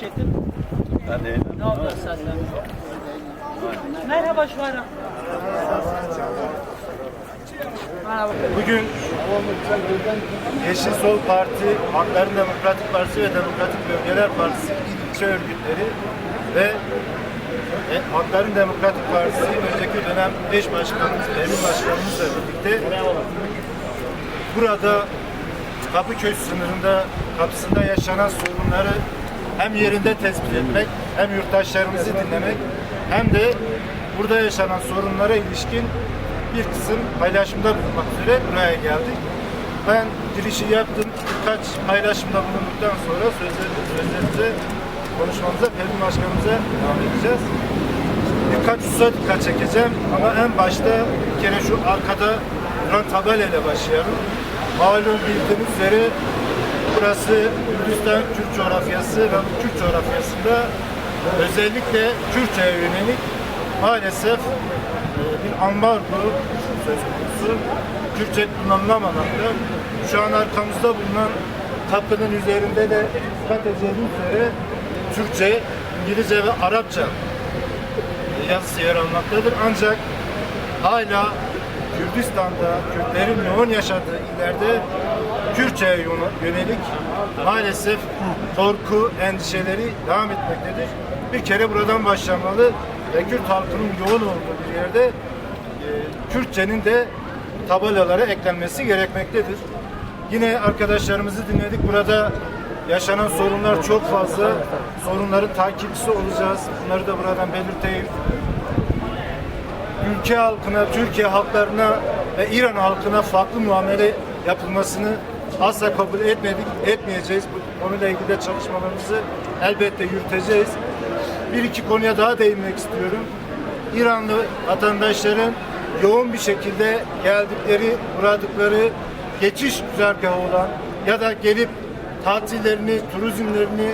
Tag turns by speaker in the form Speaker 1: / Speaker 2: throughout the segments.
Speaker 1: çektin?
Speaker 2: Ben de
Speaker 1: Ne oldu senden? Merhaba Şuara. Merhaba.
Speaker 3: Bugün Yeşil Sol Parti, Hakların Demokratik Partisi ve Demokratik Bölgeler Partisi ilçe örgütleri ve e, Hakların Demokratik Partisi önceki dönem eş başkanımız, Emin Başkanımızla birlikte burada Kapıköy sınırında kapısında yaşanan sorunları hem yerinde tespit etmek, hem yurttaşlarımızı dinlemek, hem de burada yaşanan sorunlara ilişkin bir kısım paylaşımda bulunmak üzere buraya geldik. Ben girişi yaptım. Birkaç paylaşımda bulunduktan sonra sözlerimize, konuşmamıza Pelin Başkanımıza devam edeceğiz. Birkaç hususa dikkat çekeceğim ama en başta bir kere şu arkada duran tabelayla başlayalım. Malum bildiğiniz üzere burası Kürdistan Kürt coğrafyası ve bu Kürt coğrafyasında özellikle Kürtçe'ye yönelik maalesef e, bir ambargo söz konusu. Kürtçe kullanılamamakta. Şu an arkamızda bulunan kapının üzerinde de dikkat edeceğiniz üzere Türkçe, İngilizce ve Arapça yazısı yer almaktadır. Ancak hala Kürdistan'da Kürtlerin yoğun yaşadığı illerde Kürtçe'ye yönelik maalesef korku, endişeleri devam etmektedir. Bir kere buradan başlamalı ve Kürt halkının yoğun olduğu bir yerde e, Kürtçenin de tabelalara eklenmesi gerekmektedir. Yine arkadaşlarımızı dinledik. Burada yaşanan sorunlar çok fazla. Sorunların takipçisi olacağız. Bunları da buradan belirteyim ülke halkına, Türkiye halklarına ve İran halkına farklı muamele yapılmasını asla kabul etmedik, etmeyeceğiz. Bu konuyla ilgili de çalışmalarımızı elbette yürüteceğiz. Bir iki konuya daha değinmek istiyorum. İranlı vatandaşların yoğun bir şekilde geldikleri, uğradıkları geçiş güzergahı olan ya da gelip tatillerini, turizmlerini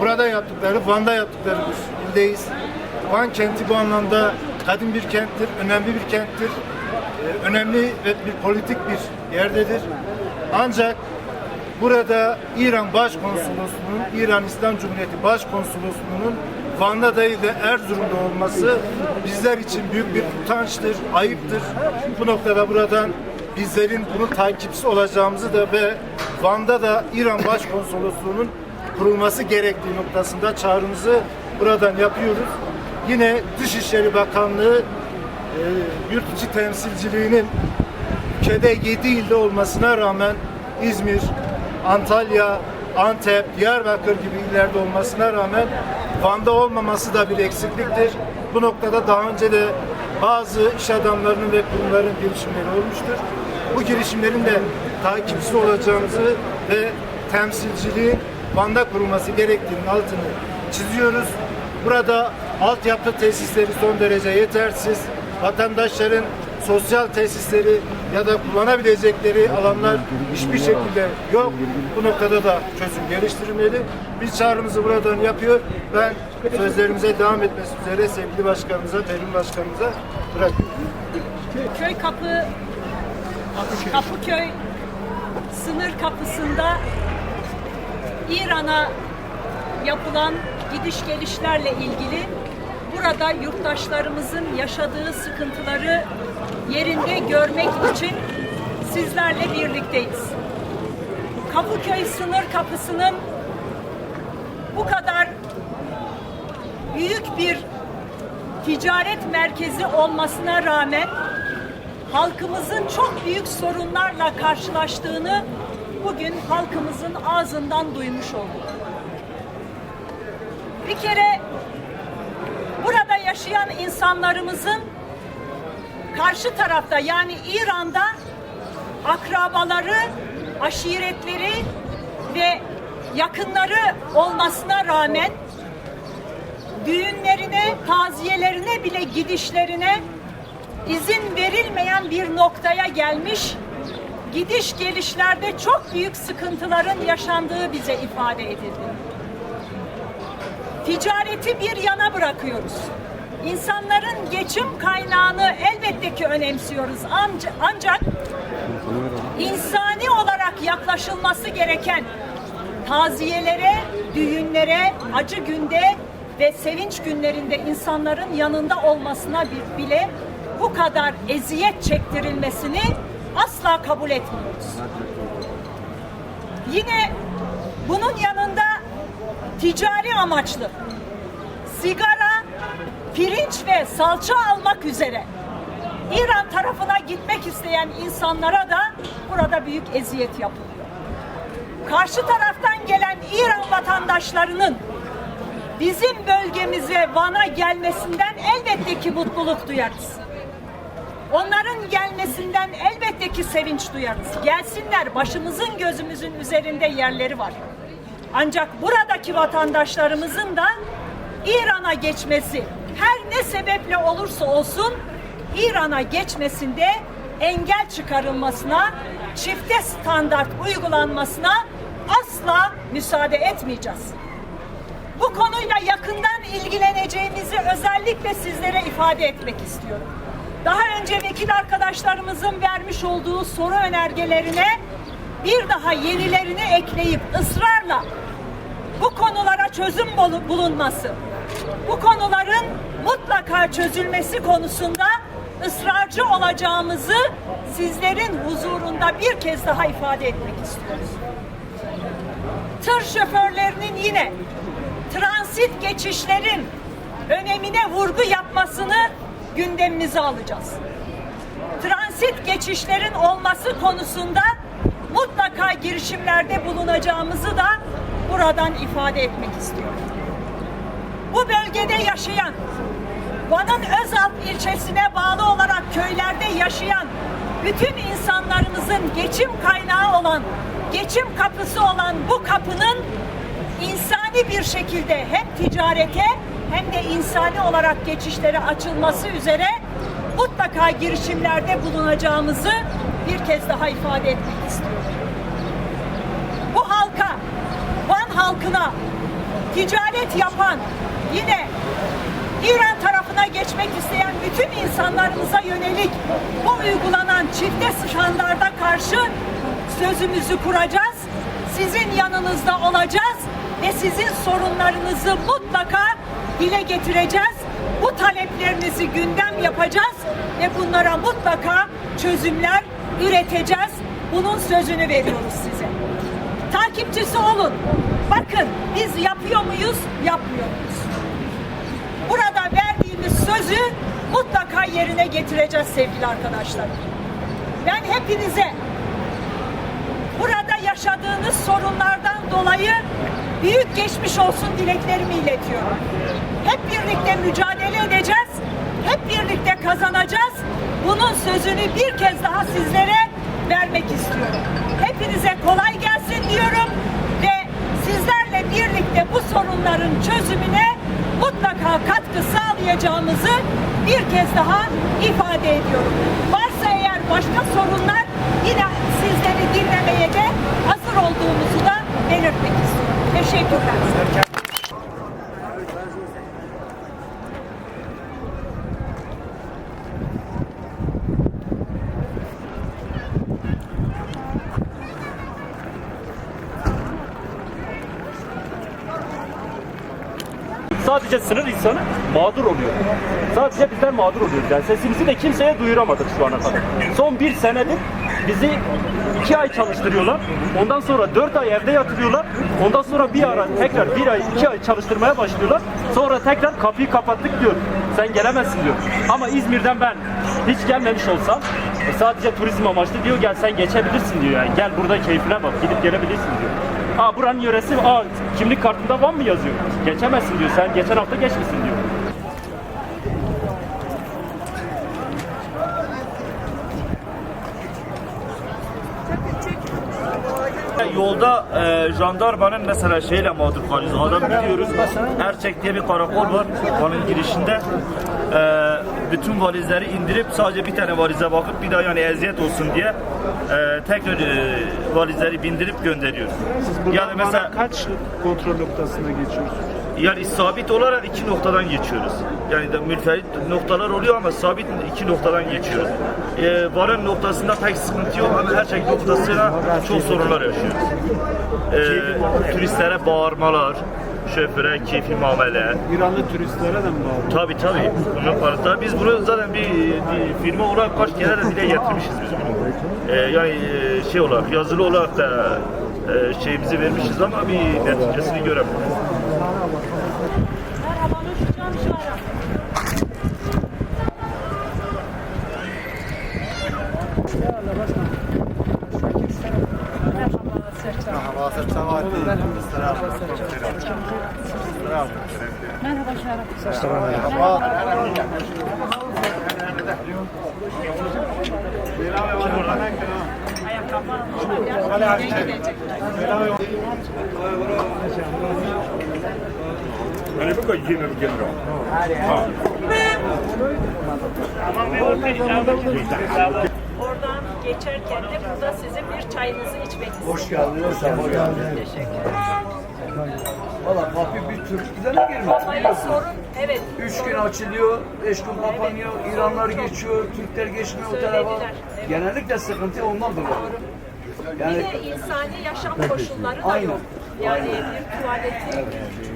Speaker 3: burada yaptıkları, Van'da yaptıkları bir ildeyiz. Van kenti bu anlamda kadim bir kenttir, önemli bir kenttir. Ee, önemli ve bir politik bir yerdedir. Ancak burada İran Başkonsolosluğu'nun, İran İslam Cumhuriyeti Başkonsolosluğu'nun Van'da değil de Erzurum'da olması bizler için büyük bir utançtır, ayıptır. Bu noktada buradan bizlerin bunun takipçisi olacağımızı da ve Van'da da İran Başkonsolosluğu'nun kurulması gerektiği noktasında çağrımızı buradan yapıyoruz. Yine Dışişleri Bakanlığı e, yurt içi temsilciliğinin ülkede 7 ilde olmasına rağmen İzmir, Antalya, Antep, Diyarbakır gibi illerde olmasına rağmen Van'da olmaması da bir eksikliktir. Bu noktada daha önce de bazı iş adamlarının ve kurumların girişimleri olmuştur. Bu girişimlerin de takipçisi olacağımızı ve temsilciliğin Van'da kurulması gerektiğinin altını çiziyoruz. Burada altyapı tesisleri son derece yetersiz. Vatandaşların sosyal tesisleri ya da kullanabilecekleri alanlar hiçbir şekilde yok. Bu noktada da çözüm geliştirilmeli. Biz çağrımızı buradan yapıyor. Ben sözlerimize devam etmesi üzere sevgili başkanımıza, Pelin başkanımıza bırakıyorum.
Speaker 4: köy kapı Kapıköy sınır kapısında İran'a yapılan gidiş gelişlerle ilgili burada yurttaşlarımızın yaşadığı sıkıntıları yerinde görmek için sizlerle birlikteyiz. Kapıköy sınır kapısının bu kadar büyük bir ticaret merkezi olmasına rağmen halkımızın çok büyük sorunlarla karşılaştığını bugün halkımızın ağzından duymuş olduk. Bir kere burada yaşayan insanlarımızın karşı tarafta yani İran'da akrabaları, aşiretleri ve yakınları olmasına rağmen düğünlerine, taziyelerine bile gidişlerine izin verilmeyen bir noktaya gelmiş, gidiş gelişlerde çok büyük sıkıntıların yaşandığı bize ifade edildi. Ticareti bir yana bırakıyoruz. İnsanların geçim kaynağını elbette ki önemsiyoruz. Ancak, ancak insani olarak yaklaşılması gereken taziyelere, düğünlere, acı günde ve sevinç günlerinde insanların yanında olmasına bi- bile bu kadar eziyet çektirilmesini asla kabul etmiyoruz. Yine bunun yanında ticari amaçlı pirinç ve salça almak üzere İran tarafına gitmek isteyen insanlara da burada büyük eziyet yapılıyor. Karşı taraftan gelen İran vatandaşlarının bizim bölgemize Van'a gelmesinden elbette ki mutluluk duyarız. Onların gelmesinden elbette ki sevinç duyarız. Gelsinler başımızın gözümüzün üzerinde yerleri var. Ancak buradaki vatandaşlarımızın da İran'a geçmesi her ne sebeple olursa olsun İran'a geçmesinde engel çıkarılmasına, çifte standart uygulanmasına asla müsaade etmeyeceğiz. Bu konuyla yakından ilgileneceğimizi özellikle sizlere ifade etmek istiyorum. Daha önce vekil arkadaşlarımızın vermiş olduğu soru önergelerine bir daha yenilerini ekleyip ısrarla bu konulara çözüm bulu- bulunması, bu konuların mutlaka çözülmesi konusunda ısrarcı olacağımızı sizlerin huzurunda bir kez daha ifade etmek istiyoruz tır şoförlerinin yine transit geçişlerin önemine vurgu yapmasını gündemimize alacağız. Transit geçişlerin olması konusunda mutlaka girişimlerde bulunacağımızı da buradan ifade etmek istiyorum. Bu bölgede yaşayan, Van'ın Özalp ilçesine bağlı olarak köylerde yaşayan bütün insanlarımızın geçim kaynağı olan, geçim kapısı olan bu kapının insani bir şekilde hem ticarete hem de insani olarak geçişlere açılması üzere mutlaka girişimlerde bulunacağımızı bir kez daha ifade etmek istiyorum. Bu halka, Van halkına ticaret yapan yine İran tarafına geçmek isteyen bütün insanlarımıza yönelik bu uygulanan çifte standarda karşı sözümüzü kuracağız. Sizin yanınızda olacağız ve sizin sorunlarınızı mutlaka dile getireceğiz. Bu taleplerinizi gündem yapacağız ve bunlara mutlaka çözümler üreteceğiz. Bunun sözünü veriyoruz size takipçisi olun. Bakın biz yapıyor muyuz, yapmıyor muyuz? Burada verdiğimiz sözü mutlaka yerine getireceğiz sevgili arkadaşlar. Ben hepinize burada yaşadığınız sorunlardan dolayı büyük geçmiş olsun dileklerimi iletiyorum. Hep birlikte mücadele edeceğiz. Hep birlikte kazanacağız. Bunun sözünü bir katkı sağlayacağımızı bir kez daha ifade ediyorum. Varsa eğer başka sorunlar yine sizleri dinlemeye de hazır olduğumuzu da belirtmek istiyorum. Teşekkürler.
Speaker 2: Sadece sınır insanı mağdur oluyor. Sadece bizler mağdur oluyoruz. Yani sesimizi de kimseye duyuramadık şu ana kadar. Son bir senedir bizi iki ay çalıştırıyorlar. Ondan sonra dört ay evde yatırıyorlar. Ondan sonra bir ara tekrar bir ay, iki ay çalıştırmaya başlıyorlar. Sonra tekrar kapıyı kapattık diyor. Sen gelemezsin diyor. Ama İzmir'den ben hiç gelmemiş olsam e, sadece turizm amaçlı diyor gel sen geçebilirsin diyor yani. Gel burada keyfine bak gidip gelebilirsin diyor. Aa buranın yöresi, aa kimlik kartında Van mı yazıyor? Geçemezsin diyor. Sen geçen hafta geçmişsin diyor.
Speaker 5: Yolda e, jandarmanın mesela şeyle mağdur kalıyoruz. Adam gidiyoruz. Erçek diye bir karakol var. Van'ın girişinde. E, bütün valizleri indirip sadece bir tane valize bakıp bir daha yani eziyet olsun diye e, tekrar e, valizleri bindirip gönderiyoruz. Yani mesela
Speaker 6: kaç kontrol noktasına geçiyorsunuz?
Speaker 5: yani sabit olarak iki noktadan geçiyoruz. Yani de münferit noktalar oluyor ama sabit iki noktadan geçiyoruz. E, varım noktasında pek sıkıntı yok ama her şey noktasıyla çok sorunlar yaşıyoruz. E, turistlere bağırmalar, şoföre keyfi muamele.
Speaker 6: İranlı turistlere de mi bağlı?
Speaker 5: Tabii tabii. Bunun kanıtları. Biz bunu zaten bir, bir firma olarak kaç kere de dile getirmişiz biz bunu. Ee, yani e, şey olarak, yazılı olarak da e, şeyimizi vermişiz ama bir neticesini göremiyoruz.
Speaker 4: Merhaba Şara. Oradan geçerken de burada sizin bir çayınızı içmek istiyorum.
Speaker 7: Hoş geldiniz, sabah geldiniz.
Speaker 4: Teşekkür ederim.
Speaker 7: Valla kapı bir Türkiye'den mi girmez biliyorsun?
Speaker 4: sorun, evet.
Speaker 7: Üç gün açılıyor, beş gün kapanıyor, İranlar geçiyor, Türkler geçmiyor o tarafa.
Speaker 4: Söylediler, evet.
Speaker 7: Genellikle sıkıntı ondan dolayı.
Speaker 4: Bir
Speaker 7: Yani
Speaker 4: de insani yaşam koşulları da
Speaker 7: Aynen.
Speaker 4: yok. Yani bir tuvaleti,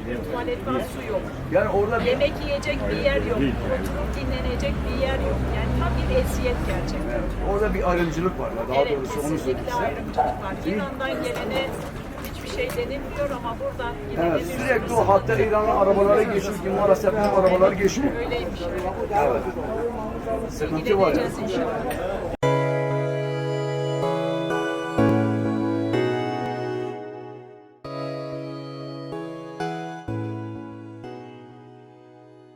Speaker 4: bir tuvalet var, su yok.
Speaker 7: yani orada bir
Speaker 4: Yemek yiyecek bir yer yok. Oturup dinlenecek bir yer yok. Yani tam bir eziyet gerçekten.
Speaker 7: orada bir ayrımcılık var. Daha
Speaker 4: evet,
Speaker 7: doğrusu onu
Speaker 4: kesinlikle ayrımcılık var. İran'dan gelene şey denilmiyor ama buradan yine
Speaker 7: Evet, sürekli o hatta İran'ın arabaları geçiyor ki maalesef arabalar geçmiyor.
Speaker 4: öyleymiş.
Speaker 7: Evet. Sıkıntı var
Speaker 4: inşallah.